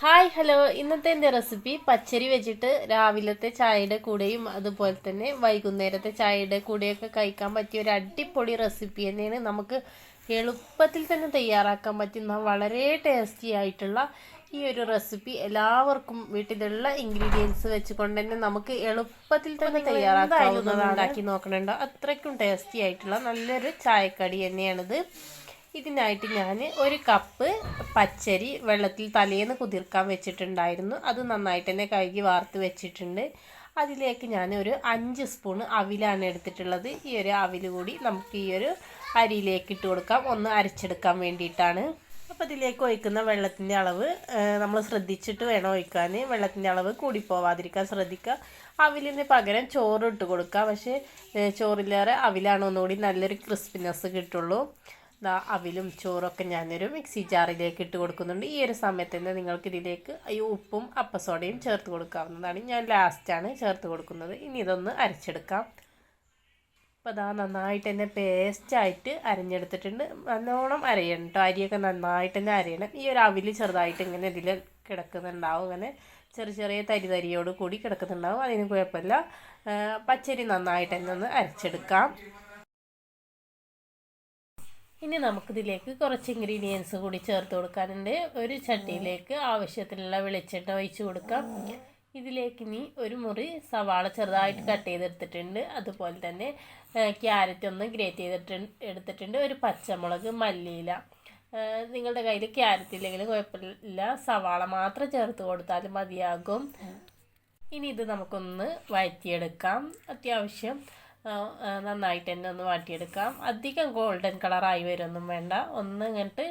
Hi hello ഇന്നത്തെ എന്റെ recipe പച്ചരി വെച്ചിട്ട് രാവിലത്തെ ചായയുടെ കൂടെയും അതുപോലെ തന്നെ വൈകുന്നേരത്തെ ചായയുടെ കൂടെയൊക്കെ കഴിക്കാൻ പറ്റിയ ഒരു അടിപൊളി റെസിപ്പി തന്നെയാണ്. നമുക്ക് എളുപ്പത്തിൽ തന്നെ തയ്യാറാക്കാൻ പറ്റുന്ന വളരെ ടേസ്റ്റി ആയിട്ടുള്ള ഈ ഒരു റെസിപ്പി എല്ലാവർക്കും വീട്ടിലുള്ള ഇൻഗ്രീഡിയൻസ് വെച്ചുകൊണ്ട് തന്നെ നമുക്ക് എളുപ്പത്തിൽ തന്നെ തയ്യാറാക്കാവുന്നതാണ്. ഉണ്ടാക്കി നോക്കണുണ്ടോ? അത്രയ്ക്കും ടേസ്റ്റി ആയിട്ടുള്ള നല്ലൊരു ചായക്കടി തന്നെയാണിത്. ഇതിനായിട്ട് ഞാൻ ഒരു കപ്പ് പച്ചരി വെള്ളത്തിൽ തലേന്ന് കുതിർക്കാൻ വെച്ചിട്ടുണ്ടായിരുന്നു. അത് നന്നായിട്ട് തന്നെ കഴുകി വാർത്ത് വെച്ചിട്ടുണ്ട്. അതിലേക്ക് ഞാൻ ഒരു അഞ്ച് സ്പൂൺ അവിലാണ് എടുത്തിട്ടുള്ളത്. ഈ ഒരു അവിൽ കൂടി നമുക്ക് ഈ ഒരു അരിയിലേക്ക് ഇട്ട് കൊടുക്കാം. ഒന്ന് അരച്ചെടുക്കാൻ വേണ്ടിയിട്ടാണ്. അപ്പോൾ ഇതിലേക്ക് ഒഴിക്കുന്ന വെള്ളത്തിന്റെ അളവ് നമ്മൾ ശ്രദ്ധിച്ചിട്ട് വേണം ഒഴിക്കാൻ വെള്ളത്തിന്റെ അളവ് കൂടി പോവാതിരിക്കാൻ ശ്രദ്ധിക്കുക. അവിലിന് പകരം ചോറ് ഇട്ട് കൊടുക്കുക പക്ഷേ ചോറിലേറെ അവിലാണ് ഒന്നുകൂടി നല്ലൊരു ക്രിസ്പിനെസ് കിട്ടുള്ളൂ. ദാ അവിലും ചോറൊക്കെ ഞാനൊരു മിക്സി ജാറിലേക്ക് ഇട്ട് കൊടുക്കുന്നുണ്ട്. ഈ ഒരു സമയത്ത് തന്നെ നിങ്ങൾക്ക് ഇതിലേക്ക് ഈ ഉപ്പും അപ്പസോഡയും ചേർത്ത് കൊടുക്കാവുന്നതാണ്. ഞാൻ ലാസ്റ്റാണ് ചേർത്ത് കൊടുക്കുന്നത്. ഇനി ഇതൊന്ന് അരച്ചെടുക്കാം. അപ്പോൾ അതാ നന്നായിട്ട് തന്നെ പേസ്റ്റായിട്ട് അരഞ്ഞെടുത്തിട്ടുണ്ട്. നല്ലോണം അരയണം കേട്ടോ അരിയൊക്കെ നന്നായിട്ട് തന്നെ അരയണം. ഈ ഒരു അവിൽ ചെറുതായിട്ട് ഇങ്ങനെ ഇതിൽ കിടക്കുന്നുണ്ടാവും. അങ്ങനെ ചെറിയ ചെറിയ തരി തരിയോട് കൂടി കിടക്കുന്നുണ്ടാവും. അതിന് കുഴപ്പമില്ല. പച്ചരി നന്നായിട്ട് തന്നെ ഒന്ന് അരച്ചെടുക്കാം. ഇനി നമുക്കിതിലേക്ക് കുറച്ച് ഇൻഗ്രീഡിയൻസ് കൂടി ചേർത്ത് കൊടുക്കാനുണ്ട്. ഒരു ചട്ടിയിലേക്ക് ആവശ്യത്തിനുള്ള വെളിച്ചെണ്ണ ഒഴിച്ചു കൊടുക്കാം. ഇതിലേക്ക് ഇനി ഒരു മുറി സവാള ചെറുതായിട്ട് കട്ട് ചെയ്തെടുത്തിട്ടുണ്ട്. അതുപോലെ തന്നെ ക്യാരറ്റ് ഒന്ന് ഗ്രേറ്റ് ചെയ്തിട്ട് എടുത്തിട്ടുണ്ട്. ഒരു പച്ചമുളക് മല്ലിയില. നിങ്ങളുടെ കയ്യിൽ ക്യാരറ്റ് ഇല്ലെങ്കിലും കുഴപ്പമില്ല. സവാള മാത്രം ചേർത്ത് കൊടുത്താലും മതിയാകും. ഇനി ഇത് നമുക്കൊന്ന് വഴറ്റിയെടുക്കാം. അത്യാവശ്യം നന്നായിട്ട് തന്നെ ഒന്ന് വാട്ടിയെടുക്കാം. അധികം ഗോൾഡൻ കളറായി വരുമൊന്നും വേണ്ട. ഒന്ന് ഇങ്ങോട്ട്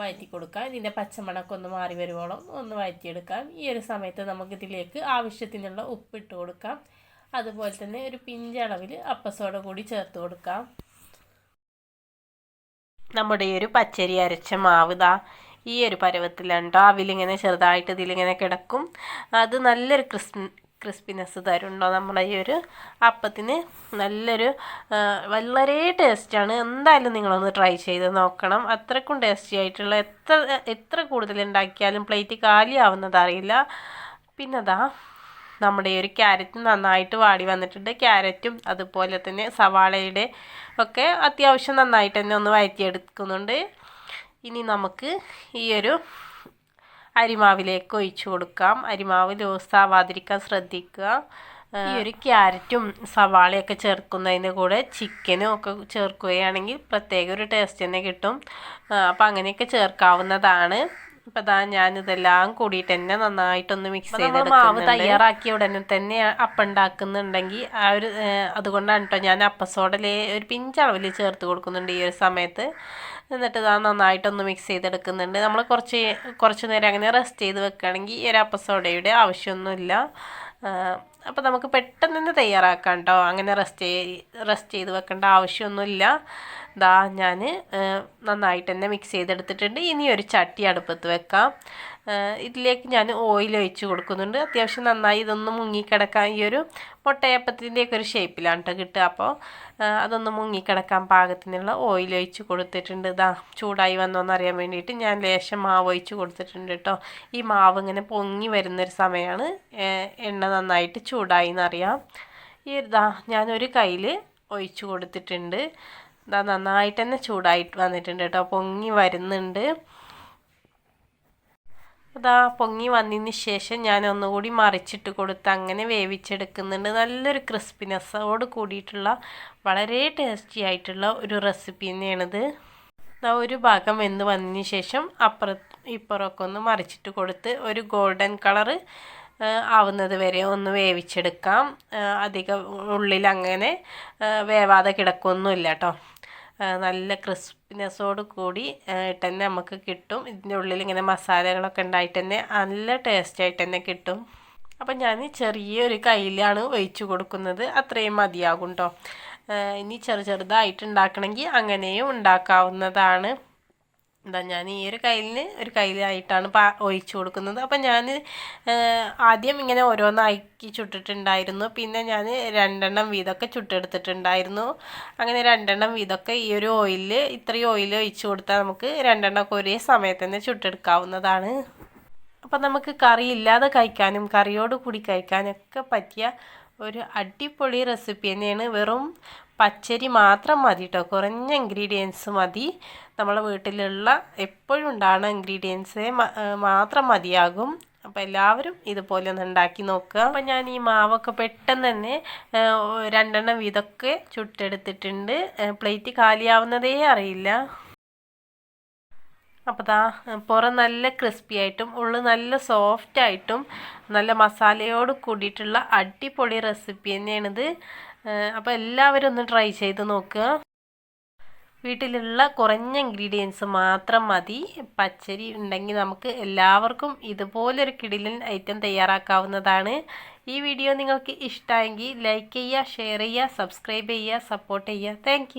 വഴറ്റി കൊടുക്കാം. ഇതിന്റെ പച്ചമണക്കം ഒന്ന് മാറി വരുവോളം ഒന്ന് വഴറ്റിയെടുക്കാം ഈ ഒരു സമയത്ത് നമുക്ക് ഇതിലേക്ക് ആവശ്യത്തിനുള്ള ഉപ്പിട്ട് കൊടുക്കാം. അതുപോലെ തന്നെ ഒരു പിഞ്ചളവിൽ അപ്പസോഡ കൂടി ചേർത്ത് കൊടുക്കാം. നമ്മുടെ ഈ ഒരു പച്ചരി അരച്ച മാവ് ഇതാ ഈ ഒരു പരുവത്തിലുണ്ടോ അവിലിങ്ങനെ ചെറുതായിട്ട് ഇതിലിങ്ങനെ കിടക്കും. അത് നല്ലൊരു ക്രിസ്പി ക്രിസ്പിനെസ് തരുന്നുണ്ടോ നമ്മുടെ ഈ ഒരു അപ്പത്തിന്? നല്ലൊരു വളരെ ടേസ്റ്റാണ് എന്തായാലും നിങ്ങളൊന്ന് ട്രൈ ചെയ്ത് നോക്കണം. അത്രക്കും ടേസ്റ്റി ആയിട്ടുള്ള എത്ര എത്ര കൂടുതൽ ഉണ്ടാക്കിയാലും പ്ലേറ്റ് കാലിയാവുന്നതറിയില്ല പിന്നതാ നമ്മുടെ ഈ ഒരു ക്യാരറ്റ് നന്നായിട്ട് വാടി വന്നിട്ടുണ്ട്. ക്യാരറ്റും അതുപോലെ തന്നെ സവാളയുടെ ഒക്കെ അത്യാവശ്യം നന്നായിട്ട് തന്നെ ഒന്ന് വഴറ്റിയെടുക്കുന്നുണ്ട് ഇനി നമുക്ക് ഈ ഒരു അരിമാവിലേക്ക് ഒഴിച്ചു കൊടുക്കാം. അരിമാവ് ലൂസാവാതിരിക്കാൻ ശ്രദ്ധിക്കുക. ഈ ഒരു ക്യാരറ്റും സവാളയൊക്കെ ചേർക്കുന്നതിന് കൂടെ ചിക്കനും ഒക്കെ ചേർക്കുകയാണെങ്കിൽ പ്രത്യേക ഒരു ടേസ്റ്റ് തന്നെ കിട്ടും. അപ്പം അങ്ങനെയൊക്കെ ചേർക്കാവുന്നതാണ്. അപ്പം അതാ ഞാനിതെല്ലാം കൂടിയിട്ട് തന്നെ നന്നായിട്ടൊന്ന് മിക്സ് ചെയ്ത് മാവ് തയ്യാറാക്കിയ ഉടനെ തന്നെ അപ്പുണ്ടാക്കുന്നുണ്ടെങ്കിൽ ആ ഒരു അതുകൊണ്ടാണ് കേട്ടോ ഞാൻ അപ്പസോഡലേ ഒരു പിഞ്ചളവിൽ ചേർത്ത് കൊടുക്കുന്നുണ്ട് ഈ ഒരു സമയത്ത്. എന്നിട്ട് ഇതാ നന്നായിട്ടൊന്ന് മിക്സ് ചെയ്തെടുക്കുന്നുണ്ട്. നമ്മൾ കുറച്ച് കുറച്ച് നേരം അങ്ങനെ റെസ്റ്റ് ചെയ്ത് വെക്കുകയാണെങ്കിൽ ഈ ഒരു അപ്പസോഡയുടെ ആവശ്യമൊന്നുമില്ല. അപ്പോൾ നമുക്ക് പെട്ടെന്ന് തന്നെ തയ്യാറാക്കാം കേട്ടോ അങ്ങനെ റെസ്റ്റ് റെസ്റ്റ് ചെയ്ത് വെക്കേണ്ട ആവശ്യമൊന്നുമില്ല. ദാ ഞാൻ നന്നായിട്ട് തന്നെ മിക്സ് ചെയ്തെടുത്തിട്ടുണ്ട്. ഇനി ഒരു ചട്ടി അടുപ്പത്ത് വെക്കാം. ഇതിലേക്ക് ഞാൻ ഓയിൽ ഒഴിച്ച് കൊടുക്കുന്നുണ്ട്. അത്യാവശ്യം നന്നായി ഇതൊന്ന് മുങ്ങിക്കിടക്കാൻ ഈ ഒരു മുട്ടയപ്പത്തിന്റെയൊക്കെ ഒരു ഷേപ്പിലാണ് കേട്ടോ കിട്ടുക. അപ്പോൾ അതൊന്ന് മുങ്ങിക്കിടക്കാൻ പാകത്തിനുള്ള ഓയിൽ ഒഴിച്ച് കൊടുത്തിട്ടുണ്ട്. ഇതാ ചൂടായി വന്നോന്ന് അറിയാൻ വേണ്ടിയിട്ട് ഞാൻ ലേശം മാവ് ഒഴിച്ച് കൊടുത്തിട്ടുണ്ട് കേട്ടോ ഈ മാവ് ഇങ്ങനെ പൊങ്ങി വരുന്നൊരു സമയമാണ് എണ്ണ നന്നായിട്ട് ചൂടായി എന്നറിയാം ഈ ഇതാ ഞാനൊരു കയ്യിൽ ഒഴിച്ച് കൊടുത്തിട്ടുണ്ട്. ഇതാ നന്നായിട്ട് തന്നെ ചൂടായിട്ട് വന്നിട്ടുണ്ട് കേട്ടോ പൊങ്ങി വരുന്നുണ്ട്. അതാ പൊങ്ങി വന്നതിന് ശേഷം ഞാൻ ഒന്നുകൂടി മറിച്ചിട്ട് കൊടുത്ത് അങ്ങനെ വേവിച്ചെടുക്കുന്നുണ്ട്. നല്ലൊരു ക്രിസ്പിനെസ്സോട് കൂടിയിട്ടുള്ള വളരെ ടേസ്റ്റി ആയിട്ടുള്ള ഒരു റെസിപ്പി തന്നെയാണിത്. ഒരു ഭാഗം വെന്ത് വന്നതിന് ശേഷം അപ്പുറ ഇപ്പുറമൊക്കെ ഒന്ന് മറിച്ചിട്ട് കൊടുത്ത് ഒരു ഗോൾഡൻ കളറ് ആവുന്നത് വരെ ഒന്ന് വേവിച്ചെടുക്കാം. അധികം ഉള്ളിൽ അങ്ങനെ വേവാതെ കിടക്കൊന്നുമില്ല കേട്ടോ. നല്ല ക്രിസ്പിനെസ്സോട് കൂടി ഇട്ട് തന്നെ നമുക്ക് കിട്ടും. ഇതിന്റെ ഉള്ളിൽ ഇങ്ങനെ മസാലകളൊക്കെ ഉണ്ടായിട്ട് തന്നെ നല്ല ടേസ്റ്റായിട്ട് തന്നെ കിട്ടും. അപ്പം ഞാൻ ചെറിയൊരു കയ്യിലാണ് ഒഴിച്ചു കൊടുക്കുന്നത്. അത്രയും മതിയാകും കേട്ടോ ഇനി ചെറു ചെറുതായിട്ട് ഉണ്ടാക്കണമെങ്കിൽ അങ്ങനെയും ഉണ്ടാക്കാവുന്നതാണ്. എന്താ ഞാൻ ഈ ഒരു കയ്യിലിന് ഒരു കയ്യിലായിട്ടാണ് പാ ഒഴിച്ചു കൊടുക്കുന്നത്. അപ്പം ഞാൻ ആദ്യം ഇങ്ങനെ ഓരോന്നാക്കി ചുട്ടിട്ടുണ്ടായിരുന്നു. പിന്നെ ഞാൻ രണ്ടെണ്ണം വീതമൊക്കെ ചുട്ടെടുത്തിട്ടുണ്ടായിരുന്നു. അങ്ങനെ രണ്ടെണ്ണം വീതമൊക്കെ ഈ ഒരു ഓയിലിൽ ഇത്രയും ഓയിൽ ഒഴിച്ചു കൊടുത്താൽ നമുക്ക് രണ്ടെണ്ണമൊക്കെ ഒരേ സമയത്ത് തന്നെ ചുട്ടെടുക്കാവുന്നതാണ്. അപ്പം നമുക്ക് കറി ഇല്ലാതെ കഴിക്കാനും കറിയോട് കൂടി കഴിക്കാനൊക്കെ പറ്റിയ ഒരു അടിപൊളി റെസിപ്പി തന്നെയാണ്. വെറും പച്ചരി മാത്രം മതി കേട്ടോ കുറഞ്ഞ ഇൻഗ്രീഡിയൻസ് മതി. നമ്മളെ വീട്ടിലുള്ള എപ്പോഴും ഉണ്ടാകുന്ന ഇൻഗ്രീഡിയൻസ് മാത്രം മതിയാകും. അപ്പോൾ എല്ലാവരും ഇതുപോലെ ഒന്ന് ഉണ്ടാക്കി നോക്കുക. അപ്പോൾ ഞാൻ ഈ മാവൊക്കെ പെട്ടെന്ന് തന്നെ രണ്ടെണ്ണം വീതമൊക്കെ ചുട്ടെടുത്തിട്ടുണ്ട്. പ്ലേറ്റ് കാലിയാവുന്നതേ അറിയില്ല. അപ്പോൾ ദാ പുറം നല്ല ക്രിസ്പി ആയിട്ടും ഉള്ളിൽ നല്ല സോഫ്റ്റ് ആയിട്ടും നല്ല മസാലയോട് കൂടിയിട്ടുള്ള അടിപൊളി റെസിപ്പി തന്നെയാണിത്. അപ്പോൾ എല്ലാവരും ഒന്ന് ട്രൈ ചെയ്ത് നോക്കുക. വീട്ടിലുള്ള കുറഞ്ഞ ഇൻഗ്രീഡിയൻസ് മാത്രം മതി. പച്ചരി ഉണ്ടെങ്കിൽ നമുക്ക് എല്ലാവർക്കും ഇതുപോലൊരു കിടിലൻ ഐറ്റം തയ്യാറാക്കാവുന്നതാണ്. ഈ വീഡിയോ നിങ്ങൾക്ക് ഇഷ്ടമായെങ്കിൽ ലൈക്ക് ചെയ്യുക ഷെയർ ചെയ്യുക സബ്സ്ക്രൈബ് ചെയ്യുക സപ്പോർട്ട് ചെയ്യുക. താങ്ക്